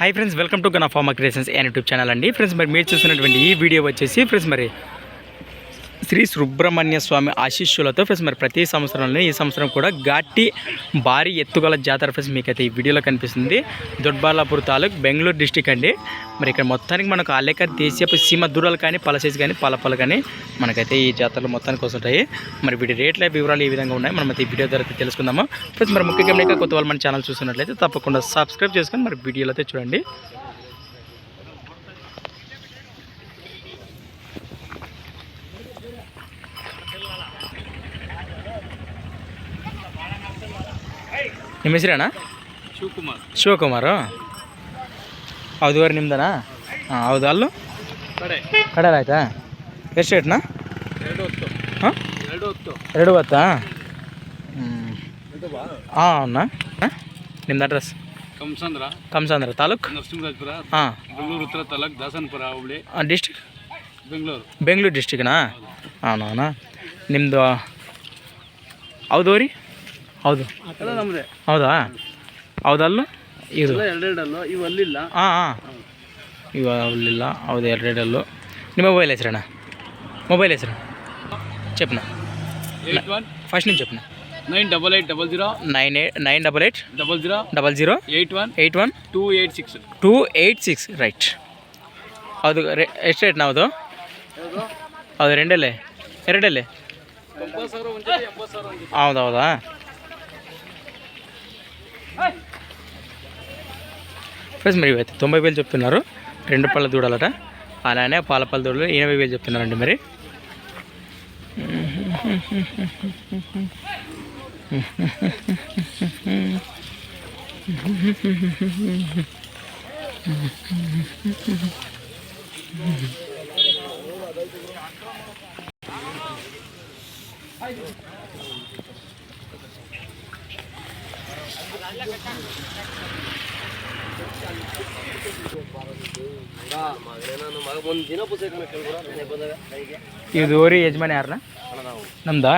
Hi friends welcome to Gana pharma creations and YouTube channel అండి. Friends మరి మీరు చూసినటువంటి ఈ వీడియో వచ్చేసి ఫ్రెండ్స్ మరి శ్రీ సుబ్రహ్మణ్య స్వామి ఆశీస్సులతో ఫ్రెండ్స్ మరి ప్రతి సంవత్సరంలో ఈ సంవత్సరం కూడా ఘాటి భారీ ఎత్తుగల జాతర ఫ్రెండ్స్ మీకైతే ఈ వీడియోలో కనిపిస్తుంది. దొడ్బాలాపూర్ తాలూక్ బెంగళూరు డిస్టిక్ అండి. మరి ఇక్కడ మొత్తానికి మనకు అలేక దేశీయపు సీమ దూరాలు కానీ పలసైజ్ కానీ పలపలు కానీ మనకైతే ఈ జాతరలు మొత్తానికి వస్తుంటాయి. మరి వీటి రేట్ల వివరాలు ఏ విధంగా ఉన్నాయి మనం అయితే ఈ వీడియో ద్వారా తెలుసుకుందాము? ఫ్రెండ్స్ మరి ముఖ్యంగా కొత్త వాళ్ళు మన ఛానల్ చూస్తున్నట్లయితే తప్పకుండా సబ్స్క్రైబ్ చేసుకొని మరి వీడియోలో అయితే చూడండి. ನಿಮ್ಮ ಅಣ್ಣ? ಶಿವಕುಮಾರ್. ಶಿವಕುಮಾರು. ಹೌದುವರೆ ನಿಮ್ದನಾ? ಹಾಂ ಹೌದು ಅಲ್ಲೂ? ಕಡೆ. ಕಡಲ ಆಯ್ತಾ? ಎಷ್ಟು ರೇಟ್ನಾ ಎರಡು ಹೊತ್ತು. ಹಾಂ? ಎರಡು ಹೊತ್ತು. ಎರಡು ಹೊತ್ತಾ? ಹ್ಞೂ ಹಾಂ ಅವನ್ನ ಹಾಂ? ನಿಮ್ದು ಅಡ್ರೆಸ್ ಕಂಸಂದ್ರ ಕಮ್ಸಂದ್ರ ತಾಲೂಕು? ನರಸಿಂಹರಾಜಪುರ. ಹಾಂ. ಬೆಂಗಳೂರು ಉತ್ತರ ತಾಲೂಕ್ ದಾಸನಪುರ ಹಾಂ ಡಿಸ್ಟಿಕ್ ಬೆಂಗಳೂರು. ಬೆಂಗಳೂರು ಡಿಸ್ಟಿಕ್ನಾ ಹಾಂ ಅಣ್ಣ ನಿಮ್ಮದು ಹೌದು ರೀ ಹೌದು. ಹೌದಾ? ಹೌದಲ್ಲ? ಇದು. ಎರಡೆರಡಲ್ಲೂ. ಇವು ಅಲ್ಲಿಲ್ಲ. ಹಾಂ ಹಾಂ ಇವ ಅಲ್ಲಿಲ್ಲ. ಹೌದು ಎರಡೆರಡಲ್ಲೂ. ನಿಮ್ಮ ಮೊಬೈಲ್ ಹೆಸರಣ್ಣ? ಮೊಬೈಲ್ ಹೆಸರು? ಚೆಪ್ನ. ಫಸ್ಟ್ ನಿಮ್ಮ ಚೆಪ್ನ. Nine double eight double zero. Nine eight nine double eight double zero. Double zero eight one. Eight one two eight six. Two eight six. Right. ಹೌದು ರೇ ಎಷ್ಟು ರೇಟ್ ನಾವುದು ಹೌದು ಎರಡಲ್ಲೇ ಎರಡಲ್ಲೇ ಹೌದೌದಾ? ఫ్రెండ్స్ మరి ఇవైతే తొంభై వేలు చెప్తున్నారు. రెండు పళ్ళ దూడలట. అలానే పాల పళ్ళ దూడలు ఎనభై వేలు చెప్తున్నారండి మరి. ఇది ఊరి యజమాని ಯಾರಣ್ಣ ನಮ್ದಾ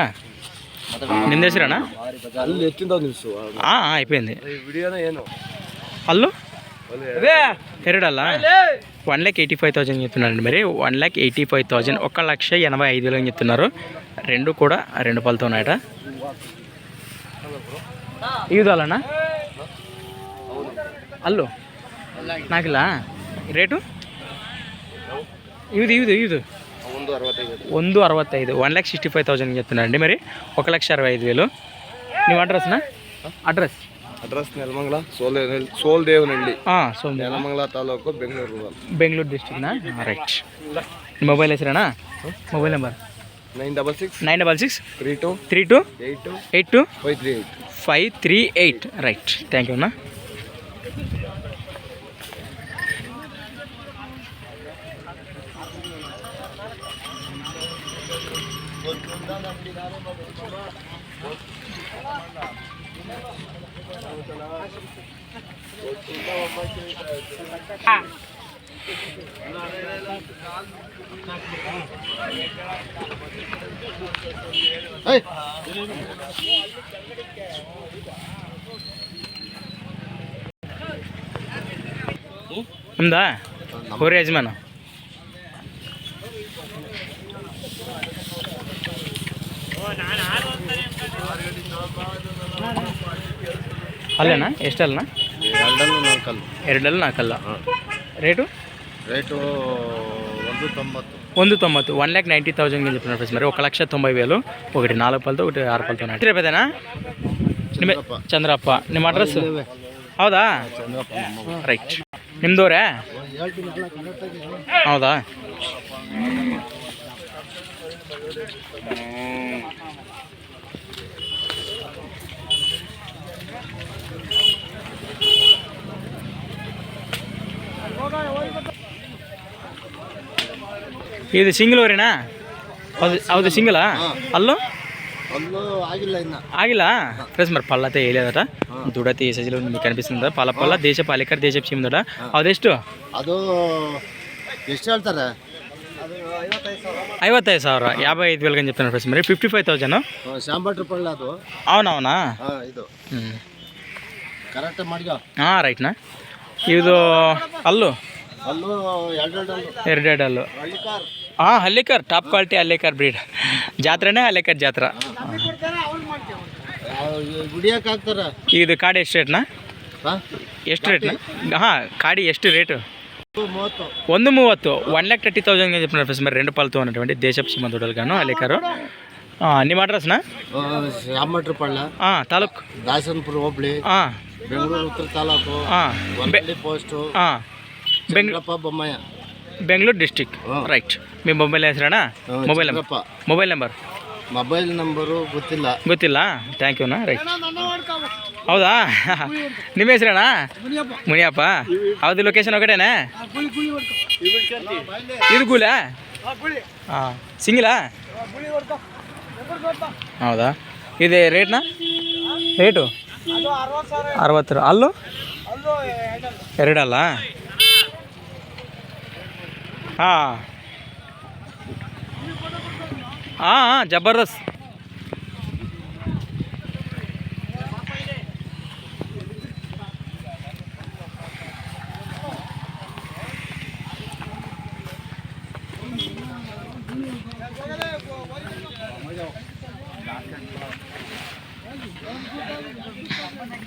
ನಿಂದ అయిపోయింది. ಅಲ್ಲಿ ಎತ್ತಿಂದ ನಿಲ್ಸು Allu one lakh eighty five thousand చెప్తున్నారండి మరి. One lakh eighty five thousand ఒక లక్ష ఎనభై ఐదులో చెప్తున్నారు. రెండు కూడా రెండు పళ్ళతో ఉన్నాయట. ఇవిదాలన్నా అల్లు నాకిలా రేటు ఇవిది ఇవిది ఇవిదు ಒಂದು ಅರವತ್ತೈದು ಒಂದು ಅರವತ್ತೈದು one lakh sixty five thousand చెప్తున్నారండి మరి ఒక లక్ష అరవై ఐదు వేలు ನಿಮ್ಮ అడ్రస్నా అడ్రస్ ಅಡ್ರೆಸ್ ನೆಲಮಂಗಲ ಸೋಲ್ ಸೋಲ್ದೇವನಹಳ್ಳಿ ಹಾಂ ಸೋಮ್ Nelamangala taluk Bengaluru rural Bengaluru ಡಿಸ್ಟ್ರಿಕ್ನಾ right mobile ಹೆಸರೇನಾ mobile number nine double six nine double six three two three two eight two eight two five three eight five three eight right thank you ಅಣ್ಣ ನಿಮ್ದಾ? ಹೋರಿ ಯಜಮಾನ? ಅಲ್ಲೇನಾ? ಎಷ್ಟಲ್ಲ ಎರಡಲ್ಲೂ ನಾಲ್ಕಲ್ಲ. ಎರಡಲ್ಲ ನಾಲ್ಕಲ್ಲ? రేటు ರೇಟು ಒಂದು ತೊಂಬತ್ತು ಒಂದು తొంభత్తు వన్ ల్యాక్ నైంటీ థౌజండ్ అని చెప్పిన ఫ్రెండ్స్ మరి ఒక లక్ష తొంభై వేలు ఒకటి నాలుగు పళ్ళతో ఒకటి ఆరు పళ్ళతో ఉన్నాయి రేపేదేనా ನಿಮ್ಮ ಚಂದ್ರಪ್ಪ ನಿಮ್ಮ ಅಡ್ರೆಸ್ ಹೌದಾ ರೈಟ್ ನಿಮ್ದವ್ರೆ ಹೌದಾ ಇದು ಸಿಂಗಲ್ ಅವರೇನಾ? ಹೌದು ಸಿಂಗಲಾ ಅಲ್ಲೋ? ಆಗಿಲ್ಲ ಪ್ರೆಸ್ ಮಾಡಿ ಪಲ್ಲತ್ತೆ ಹೇಳಿದ ದುಡತಿ ಸಜಿಲು ನಿಮಗೆ ಕನಿಪಿಸ್ತದ ಪಲ್ಲ ಪಲ್ಲ ದೇಶ ಪಾಲಿಕರ್ ದೇಶ ಸಿಮ್ ದೊಡ ಅದೆಷ್ಟು ಅದು ಎಷ್ಟು ಹೇಳ್ತಾರೆ? ಐವತ್ತೈದು ಸಾವಿರ. ಯಾಭೈದು ವೇಳ್ಗಂಜ್ ಚೆನ್ನಾಗಿ ಪ್ರೆಸ್ ಮಾಡಿ. ಫಿಫ್ಟಿ ಫೈವ್ ತೌಸಂಡು ಪಳ್ಳ ಅದು. ಅವನವನಾ? ಇದು. ಹ್ಞೂ ಮಾಡಿ ಹಾಂ ರೈಟ್ನಾ? ಇದು ಅಲ್ಲು? ಅಲ್ಲು ಎರಡು ಎರಡು ಅಲ್ಲು ಹಳ್ಳಿ ಹಳ್ಳಿಕಾರ್ ಹಾಂ Hallikar top quality Hallikar breed ಜಾತ್ರೆನೇ Hallikar ಜಾತ್ರೆ ಗುಡಿಯಕ್ಕೆ ಹಾಕ್ತಾರ ಇದು ಕಾಡಿ ಎಷ್ಟು ರೇಟ್ನಾ ಹಾಂ ಎಷ್ಟು ರೇಟ್ನ ಹಾಂ ಕಾಡಿ ಎಷ್ಟು ರೇಟು ಮೂವತ್ತು ಒಂದು మూవత్తు వన్ ల్యాక్ థర్టీ థౌసండ్గా చెప్పినారు ఫ్రెండ్స్ మరి రెండు పాలతో ఉన్నటువంటి దేశపు సీమ దొడలు గాను అలికారు ನಿಮ್ಮ అడ్రస్నా ರಾಮಟ್ರ ಪಳ್ಳ ತಾಲೂಕ್ ದಾಸನಪುರ ಹೋಬಳಿ ಹಾಂ ಬೆಂಗಳೂರು ಉತ್ತರ ತಾಲೂಕು ಹಾಂ ಹೊನ್ನಳ್ಳಿ ಪೋಸ್ಟು ಹಾಂ ಬೆಂಗ್ಳೂರು ಚಂದ್ರಪ್ಪ ಬೊಮ್ಮಯ್ಯ ಬೆಂಗಳೂರು ಡಿಸ್ಟಿಕ್ ಹಾಂ. ರೈಟ್ ನಿಮ್ಮ mobile ಹೆಸರಣ್ಣ? Mobile number? Mobile number? Mobile number ಗೊತ್ತಿಲ್ಲ. ಗೊತ್ತಿಲ್ಲ? ಥ್ಯಾಂಕ್ ಯು ನಾ ರೈಟ್ ಹೌದಾ? ನಿಮ್ಮ ಹೆಸರಣ ಮುನಿಯಪ್ಪ. ಹೌದು ಲೊಕೇಶನ್ ಒಗಡೆನಾ ಇದು ಗೂಲ ಹಾಂ ಸಿಂಗಿಲಾ? ಹೌದಾ? ಇದೆ ರೇಟ್ನಾ? ರೇಟು? ಅರವತ್ತರ. ಅಲ್ಲು? ಎರಡಲ್ಲ? ಹಾಂ. ಹಾಂ ಹಾಂ ಜಬರ್ದಸ್ತ್.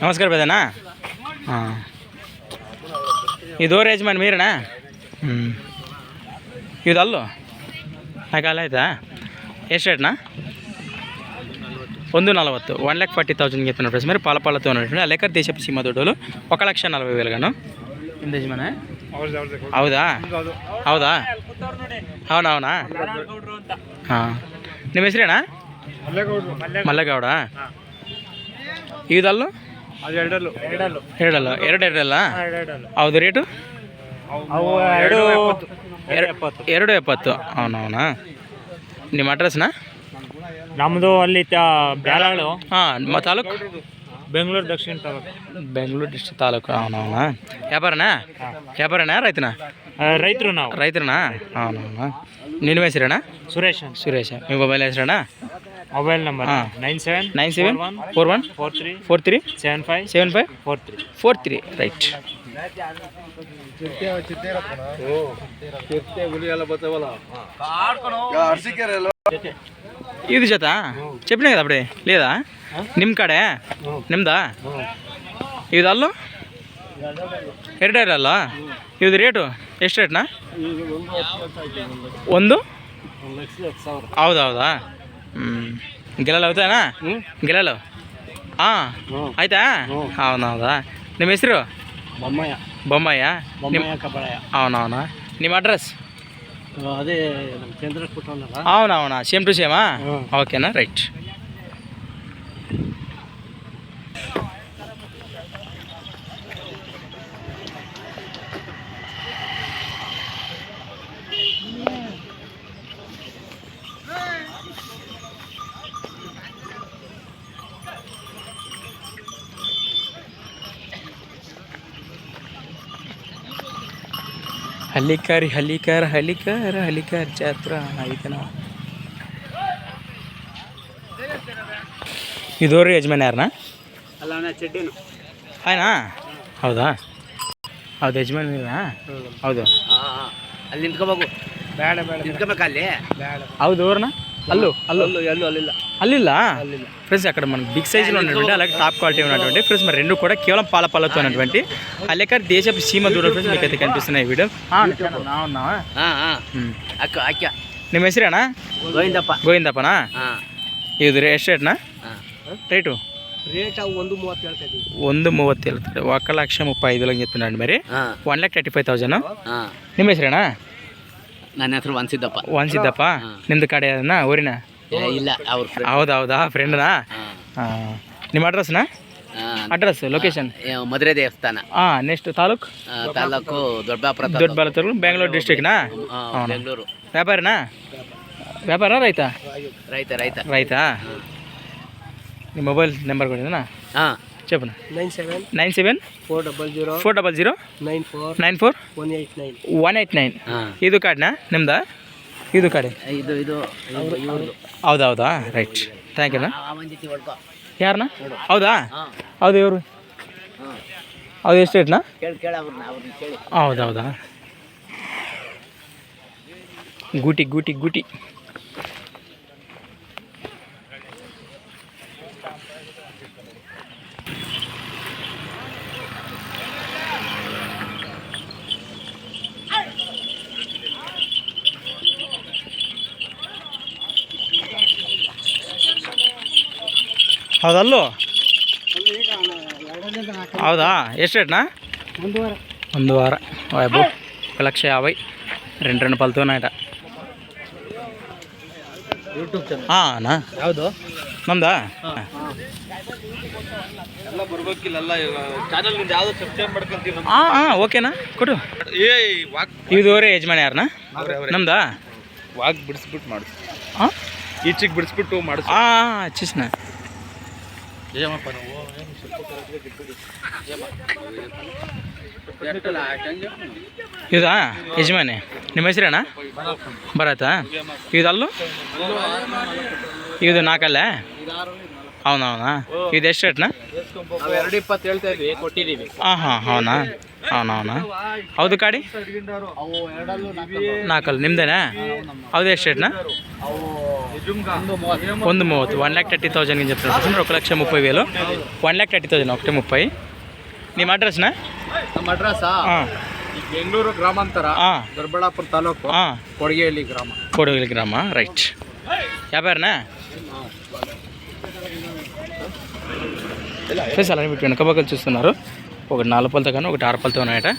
ನಮಸ್ಕಾರ ಬೇದಣ ಹಾಂ. ಇದು ರೇಜ್ ಮಾಡಿ ಮೀರಣ್ಣ? ಹ್ಞೂ ಇದಲ್ಲೋ ಹಾಗಾಲ ಆಯ್ತಾ? ಎಷ್ಟು ರೇಟ್ನಾ? ಒಂದು ನಲವತ್ತು. ಒನ್ ಲ್ಯಾಕ್ ಫಾರ್ಟಿ ತೌಸಂಡ್ಗೆ ಎತ್ತನ ಪ್ರೈಸ್ ಮೇಲೆ ಪಾಲ ಪಾಲ ತೊಗೊಂಡು ಅಲೆಕರ್ ದೇಶ ಸೀಮಾ ದೊಡ್ಡಲು ಒಕ್ಕ ಲಕ್ಷ ನಲವೈ ವೇಲ್ಗನು ಹಿಂದೆ ಹೌದಾ? ಹೌದಾ ಅವನಾ ಅವನಾ? ಹಾಂ. ನಿಮ್ಮ ಹೆಸ್ರೇನಾ? ಮಲ್ಲೇಗೌಡ. ಇದಲ್ಲು ಎರಡಲ್ಲೂ. ಎರಡಲ್ಲ. ಎರಡು ಎರಡಲ್ಲ? ಹೌದು ರೇಟು? ಎರಡು ಎಪ್ಪತ್ತು. ಎರಡು ಎಪ್ಪತ್ತು. ಅವನವನಾ? ನಿಮ್ಮ ಅಡ್ರೆಸ್ನಾ? ನಮ್ಮದು ಅಲ್ಲಿ ಬ್ಯಾಲಾಳು ಹಾಂ ತಾಲೂಕು? ಬೆಂಗಳೂರು ದಕ್ಷಿಣ ತಾಲೂಕು. ಬೆಂಗಳೂರು ಡಿಸ್ಟ್ರಿಕ್ಟ್ ತಾಲೂಕು ಅವನವನ ವ್ಯಾಪಾರನಾ? ವ್ಯಾಪಾರನಾ ರೈತನಾ? ರೈತರು ನಾವು. ರೈತರನಾ? ಅವನವನ ನಿನ್ನ ಹೆಸರೇನಾ? ಸುರೇಶ್ ಅಂತ. ಸುರೇಶ. ನಿಮ್ಮ ಮೊಬೈಲ್ ಹೆಸರೇನಾ? ಮೊಬೈಲ್ ನಂಬರ್ ಹಾ. Nine seven nine seven one four one four three four three seven five seven five four three. Four three right. ఇది జత చెప్పినా కదా అప్పుడే లేదా ನಿಮ್ಮ ಕಡೆ ನಿಮ್ದಾ ಇದು ಅಲ್ಲೋ ಎರಡು ಎರಡಲ್ಲ ಇದು ರೇಟು ಎಷ್ಟು ರೇಟ್ನಾ ಒಂದು ಹೌದೌದಾ ಹ್ಞೂ ಗೆಲ್ಲಲ್ಲ అవుతానా ಗೆಲ್ಲಲ್ಲ ಹಾಂ ಆಯ್ತಾ అవునవుదా ನಿಮ್ಮ ಹೆಸರು ಬೊಮ್ಮಯ್ಯ బొమ్మాయా? అవునవునా? నీ అడ్రస్? అదే అవునవునా సేమ్ టు సేమా? ఓకేనా రైట్. ಹಲ್ಲಿಕಾರಿ ಹಲಿಕಾರ ಹಲಿಕಾರ ಹಲಿಕಾರ ಜಾತ್ರ. ಇದೋರಿ ನಾವು. ಇದೋರಿ ಯಜಮಾನ್ ಯಾರನಾ? ಹೌದಾ? ಹೌದು ಯಜಮಾನ ಹೌದು. ಅಲ್ಲಿ ನಿಂತ್ಕೋಬೇಕು ಬೇಡ ಬೇಡ ನಿಂತ್ಕೋಬೇಕು ಅಲ್ಲಿ. ಹೌದು ಅವ್ರನ್ನ? ಅಲ್ಲೂ ಅಲ್ಲೂ. ಅಲ್ಲೂ ಅಲ್ಲಿಲ್ಲ. అల్లిల్లా? ఫ్రెండ్స్ అక్కడ మనం బిగ్ సైజులో ఉన్నటువంటి అలాగే టాప్ క్వాలిటీ ఉన్నటువంటి ఫ్రెండ్స్ మరి రెండు కూడా కేవలం పాల పాలతో ఉన్నటువంటి అల్లెకర్ దేశపు సీమ దూరం ఫ్రెండ్స్ మీకు అయితే కనిపిస్తున్నాయి వీడియో. నీ గోవిందప్ప. గోవిందప్పనా? ఇది ರೀ రేటు? వంద మూవత్తి ರೇಟ್ ఒక లక్ష ముప్పై ఐదు ಮೂವತ್ತು చెప్తున్నాడు మరి. One lakh thirty five thousand ಮರಿ one lakh one five one ನಿಮ್ಮ నిందు ನನ್ನ ఊరినా ವನ್ಸಿದ್ದಪ್ಪ ವನ್ಸಿದ್ದಪ್ಪ ಕಡೆ ಇಲ್ಲ ಅವ್ರ ಫ್ರೆಂಡ್ ಹೌದಾ ಹೌದಾ ಫ್ರೆಂಡ್ನಾ ಹಾಂ ನಿಮ್ಮ ಅಡ್ರೆಸ್ನಾ ಅಡ್ರೆಸ್ ಲೊಕೇಶನ್ ಮಧುರೆ ದೇವಸ್ಥಾನ ಹಾಂ ನೆಕ್ಸ್ಟ್ ತಾಲೂಕ್ ಆ, ತಾಲೂಕು ದೊಡ್ಡಬಾಪುರ ದೊಡ್ಡ ಬಾಲತೂರು ಬೆಂಗಳೂರು ಡಿಸ್ಟಿಕ್ನಾ ತಾಲೂಕು ಬೆಂಗಳೂರು ವ್ಯಾಪಾರನಾ ವ್ಯಾಪಾರ ರೈತಾ ರೈತ ರೈತ రైతా ನಿಮ್ಮ మొబైల్ నెంబర్ కూడా ఇదేనా? ಹಾಂ చెప్పు nine seven nine seven four double zero four double zero nine four nine four one eight nine one eight nine ಹಾಂ ಇದು ಕಾರ್ಡ್ನಾ ನಿಮ್ದಾ ಇದು ಕಡೆ? ಇದು ಇದು ಇವ್ರದ್ದು ಹೌದಾ ಹೌದಾ ರೈಟ್. ಥ್ಯಾಂಕ್ ಯು ಯಾರನ್ನ ಹೌದಾ? ಹೌದು ಇವರು. ಹೌದು ಎಷ್ಟು ರೇಟ್ನಾ? ಹೌದೌದಾ? ಗೂಟಿ ಗೂಟಿ ಗೂಟಿ. ಹೌದಲ್ಲೋ ಹೌದಾ ಎಷ್ಟು ರೇಟ್ನಾ ಒಂದು ವಾರ ಒಂದು వార అబ్బో ఒక లక్ష యాభై రెండు రెండు పలుతున్నాయట ಯೂಟ್ಯೂಬ್ ಚಾನಲ್ అన్నా ಯಾವುದು ನಮ್ದಾ ಎಲ್ಲ ಬರ್ಬೇಕಿಲ್ಲ ಚಾನಲ್ ನಿಂದ ಯಾವ್ದು ಸಬ್ಸ್ಕ್ರೈಬ್ ಮಾಡ್ಕೊಂತೀವಿ ಹಾಂ ಹಾಂ ಓಕೆನಾ ಕೊಡು ಏ ವಾಕ್ ಇದುವರೆ ಯಜಮಾನ ಯಾರನ್ನ ನಮ್ದಾ ವಾಕ್ ಬಿಡಿಸ್ಬಿಟ್ಟು ಮಾಡಿಸ್ ಹಾಂ ಈಚೆಗೆ ಬಿಡಿಸ್ಬಿಟ್ಟು ಮಾಡಿಸ್ ಹಾಂ ಹಚ್ಚಿಸ್ನ ಏಮಪ್ಪ ಇದಾ ಯಜಮಾನಿ ನಿಮ್ಮ ಹೆಸರೇನಾ ಬರತ್ತಾ ಇದಲ್ಲು ಇದು ನಾಲ್ಕಲ್ಲೇ అవునవునా ఇది ಎಷ್ಟು ರೇಟ್ನಾ ನಾವು ಎರಡು ಇಪ್ಪತ್ತು ಹೇಳ್ತಾ ಇದ್ವಿ ಕೊಟ್ಟಿದ್ದೀವಿ ಹಾಂ ಹಾಂ అవునా అవునవునా ಹೌದು ಕಾಡಿ ಅವು ಎರಡಲ್ಲೂ ನಾಲ್ಕಲ್ಲಿ ನಿಮ್ದೇನಾ ಹೌದು ಎಷ್ಟು ರೇಟ್ನಾ ಒಂದು మూవత్తు వన్ ల్యాక్ థర్టీ థౌజండ్ అని చెప్తున్నారు సార్ ఒక లక్ష ముప్పై వేలు వన్ ల్యాక్ థర్టీ థౌజండ్ ఒకటి ముప్పై ನಿಮ್ಮ అడ్రస్నా ನಮ್ಮ ಅಡ್ರೆಸ್ಸಾ ಹಾಂ ಈ ಬೆಂಗಳೂರು ಗ್ರಾಮಾಂತರ ಹಾಂ ದೊಡ್ಡಬಳ್ಳಾಪುರ ತಾಲೂಕು ಹಾಂ ಕೊಡಗೇಹಳ್ಳಿ ಗ್ರಾಮ కోడవెల్లి గ్రామ రైట్ వ్యాపారనా ఫ్రెండ్స్ అలానే మీకు వెనక పక్కన చూస్తున్నారు ఒక నాలుగు పళ్ళతో కానీ ఒకటి ఆరు ఉన్నాయట.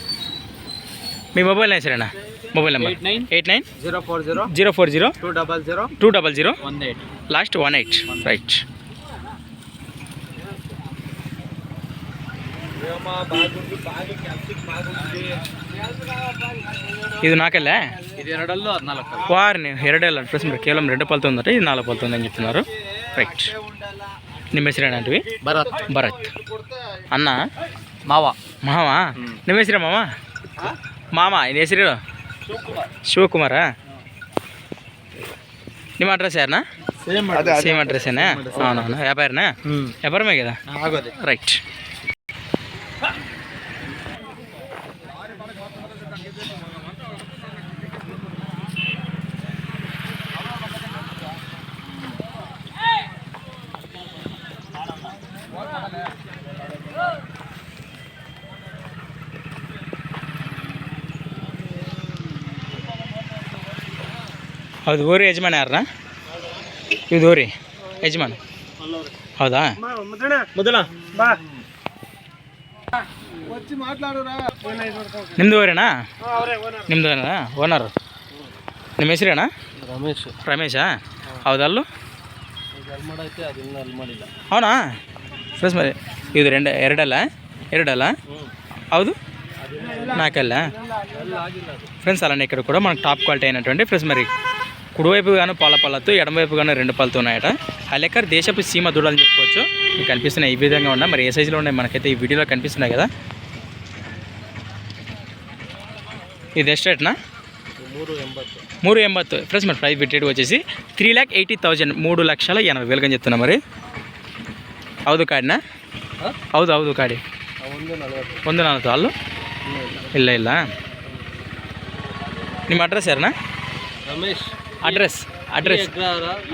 మీ మొబైల్ నెంబర్ సరేనా? Mobile number eight nine zero four zero zero four zero? Zero two double zero? Last one eight. Right ఇది నాకెళ్ళా? ఇది ఎరడల్లో వారిని ఎరడేళ్ళ ప్లస్ మీరు కేవలం రెండు పలుతు ఉందంటే ఇది నాలుగు పలుతుంది అని చెప్తున్నారు. రైట్ నిమ్మెసరేనా అంటివి భరత్. భరత్. అన్న? ಮಾವ. ಮಾವ? ನಿಮ್ಮ ಹೆಸರು ಮಾವ? ಮಾಮ ಇನ್ನು ಹೆಸರು ಶಿವಕುಮಾರ. ನಿಮ್ಮ ಅಡ್ರೆಸ್ ಯಾರನಾ? ಸೇಮ್ ಅಡ್ರೆಸ್ ಏನಾ? ಹಾಂ ವ್ಯಾಪಾರ ಮ್ಯಾಗದ ರೈಟ್ ಹೌದು ಓರ್ ಯಜಮಾನ ಅಣ್ಣಾ ಇದು ಓರಿ ಯಜಮಾನ. ಹೌದಾ? ಮ ಮೊದಲಾ ಮೊದಲಾ ಬಾ వచ్చి ಮಾತಾಡುರಾ ಓನರ್ ನಿಮ್ಮ ಹೆಸರು ಅಣ್ಣಾ ರಮೇಶ್? ರಮೇಷಾ ಹೌದಾ ಅಲ್ಲಾ? ಇದು ಹಲ್ ಫ್ರೆಶ್ ಮರಿ ಇದು ರೆಡ್ ಎರಡಲ್ಲ? ಎರಡಲ್ಲ? ಹೌದು? ನಾಲ್ಕಲ್ಲ? ಫ್ರೆಂಡ್ಸ್ ಅಲ್ಲ ಇಕಡೆ ಕೂಡ. ಮನ್ ಟಾಪ್ ಕ್ವಾಲಿಟಿ ಏನಟೊಂಡೆ ಫ್ರೆಶ್ ಮರಿ కుడివైపు గాను పాల పళ్ళతో ఎడమవైపు గాను రెండు పళ్ళతో ఉన్నాయట అలెక్కర్ దేశపు సీమ దూడని చెప్పుకోవచ్చు మీకు కనిపిస్తున్నాయి ఈ విధంగా ఉన్నాయి మరి ఏ సైజులో ఉన్నాయి మనకైతే ఈ వీడియోలో కనిపిస్తున్నాయి కదా ఇది ಎಷ್ಟು ರೇಟ್ನಾ ಮೂರು ಎಂಬತ್ತು మూడు ఎంబత్తు ఫ్రెండ్స్ మరి ప్రైస్ పెట్టేది వచ్చేసి త్రీ ల్యాక్ ఎయిటీ థౌజండ్ మూడు లక్షల ఎనభై వేలుగా చెప్తున్నా మరి ಹೌದು ಕಾಡಿನಾ ಹಾಂ ಹೌದು ಹೌದು ಕಾಡಿ ಒಂದು ನಲವತ್ತು ಒಂದು ನಾಲ್ಕು ಅಲ್ಲು ಇಲ್ಲ ಇಲ್ಲ ನಿಮ್ಮ ಅಡ್ರೆಸ್ ಯಾರಣ್ಣ ರಮೇಶ್ ಅಡ್ರೆಸ್ ಅಡ್ರೆಸ್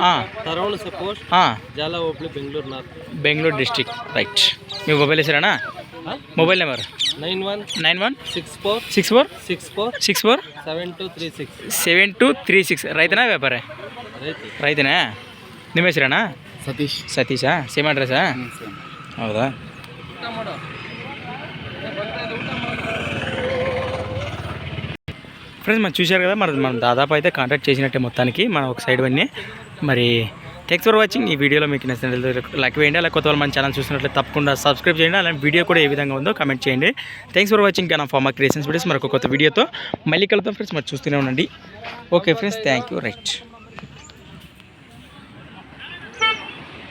ಹಾಂ. ತರವಣ ಸಪೋಸ್ ಹಾಂ. Jala hobli Bengaluru north. Bengaluru district right ನೀವು ಮೊಬೈಲ್ ಹೆಸರಣ್ಣ? ಹಾಂ? Mobile number nine one nine one six four six four six four six four seven two three six. Seven two three six. ರೈತನಾ ವ್ಯಾಪಾರ? ರೈತನಾ ರೈತನೇ? ನಿಮ್ಮ ಹೆಸರಣ್ಣ? Satish. ಸತೀಶಾ? Same ಅಡ್ರೆಸ್ಸಾ ಹೌದಾ? Friends మనం చూశారు కదా మరి మనం దాదాపు అయితే కాంటాక్ట్ చేసినట్టే మొత్తానికి మనం ఒక సైడ్ వన్నీ మరి థ్యాంక్స్ ఫర్ వాచింగ్ ఈ వీడియోలో మీకు నచ్చినట్లయితే లైక్ వేయండి అలా కొత్త వాళ్ళు మన ఛానల్ చూసినట్లయితే తప్పకుండా సబ్స్క్రైబ్ చేయండి అలాంటి వీడియో కూడా ఏ విధంగా ఉందో కమెంట్ చేయండి. థ్యాంక్స్ ఫర్ వాచింగ్ కానీ ఫార్మా క్రియేషన్స్ వీడియోస్ మరొక కొత్త వీడియోతో మళ్ళీ కలుద్దాం ఫ్రెండ్స్ మరి చూస్తూనే ఉండండి. Okay friends thank you right